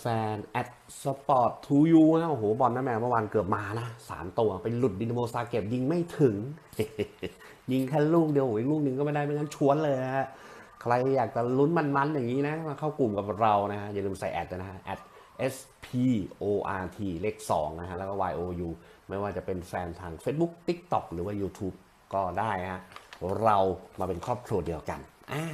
แฟนๆแอดสปอร์ตทูยูนะโอ้โห บอลนะแม่เมื่อวานเกือบมานะสามตัวไปหลุดดินโมซาเก็บยิงไม่ถึง ยิงแค่ลูกเดียวโอ้ยลูกหนึ่งก็ไม่ได้ไม่งั้นชวนเลยนะฮะ ใครอยากจะลุ้นมันๆอย่างนี้นะ มาเข้ากลุ่มกับเรานะฮะ อย่าลืมใส่แอดนะฮะแอด S P O R T เลข2นะฮะ แล้วก็ Y O U ไม่ว่าจะเป็นแฟนทาง Facebook TikTok หรือว่า YouTube ก็ได้ฮะ เรามาเป็นครอบครัวเดียวกันอ่า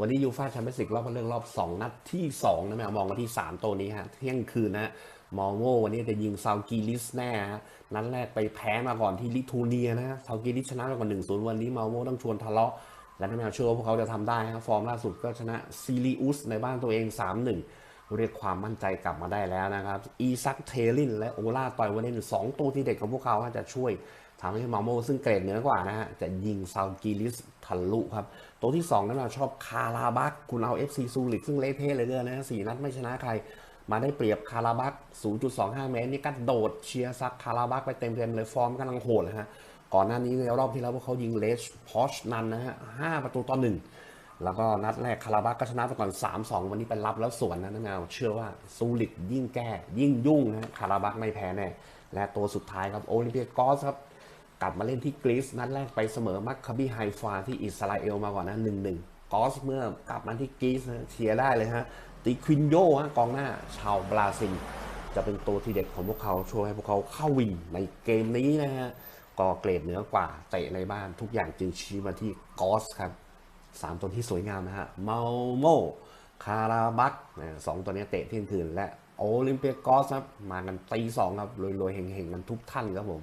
วันนี้ยูฟ่าแชมเปี้ยนส์ลีกรอบคัดเลือกรอบ 2 นัดที่ 2 นะแมวมองมาที่ 3 ตัวนี้ฮะเที่ยงคืนนะมองโง่วันนี้จะยิงซาวกีลิสแน่ฮะนัดแรกไปแพ้มาก่อนที่ลิทูเนียนะซาวกีลิสชนะไปก่อน1-0วันนี้มาโง่ต้องชวนทะเลาะ และน้าแมวเชื่อว่าพวกเขาจะทำได้ครับฟอร์มล่าสุดก็ชนะซีรีอุสในบ้านตัวเอง 3-1 เรียกความมั่นใจกลับมาได้แล้วนะครับอีซักเทลินและโอลาตอยวันนี้สองตัวที่เด็ดของพวกเขาจะช่วยทำให้มาโมซึ่งเกรดเหนือกว่านะฮะ จะยิงซาวกิลิสทะลุครับ ตัวที่ 2 นั้นเราชอบคาราบักคุณเอา FC ซูริกซึ่งเละเทะเลยเกินนะสี่นัดไม่ชนะใคร มาได้เปรียบคาราบัก 0.25 เมตร นี่ก็โดดเชียร์ซักคาราบักไปเต็มๆเลยฟอร์มกำลังโหดเลยฮะ ก่อนหน้านี้ในรอบที่แล้วพวกเขายิงเลสพอชนันนะฮะห้าประตูต่อหนึ่ง แล้วก็นัดแรกคาราบักก็ชนะไปก่อน 3-2 วันนี้ไปรับแล้วสวนนะนะแมวเชื่อว่าซูริกยิ่งแก้ยิ่งยุ่งนะคาราบักไม่แพ้แน่และตัวสุดท้ายครับโอลิมเปียกอสครับกลับมาเล่นที่กรีซนัดแรกไปเสมอมัคคาบีไฮฟาที่อิสราเอลมาก่อนนะ 1-1 กอสเมื่อกลับมาที่กรีซนะเชียร์ได้เลยฮะติควินโยฮะกองหน้าชาวบราซิลจะเป็นตัวที่เด็ดของพวกเขาช่วยให้พวกเขาเข้าวินในเกมนี้นะฮะก็เกรดเหนือกว่าเตะในบ้านทุกอย่างจึงชี้มาที่กอสครับ สามตัวที่สวยงามนะฮะเมาโมคาราบัตสองตัวนี้เตะเที่ยงคืนและโอลิมเปียกอสครับมากันตีสองครับรวยๆเฮงๆกันทุกท่านครับผม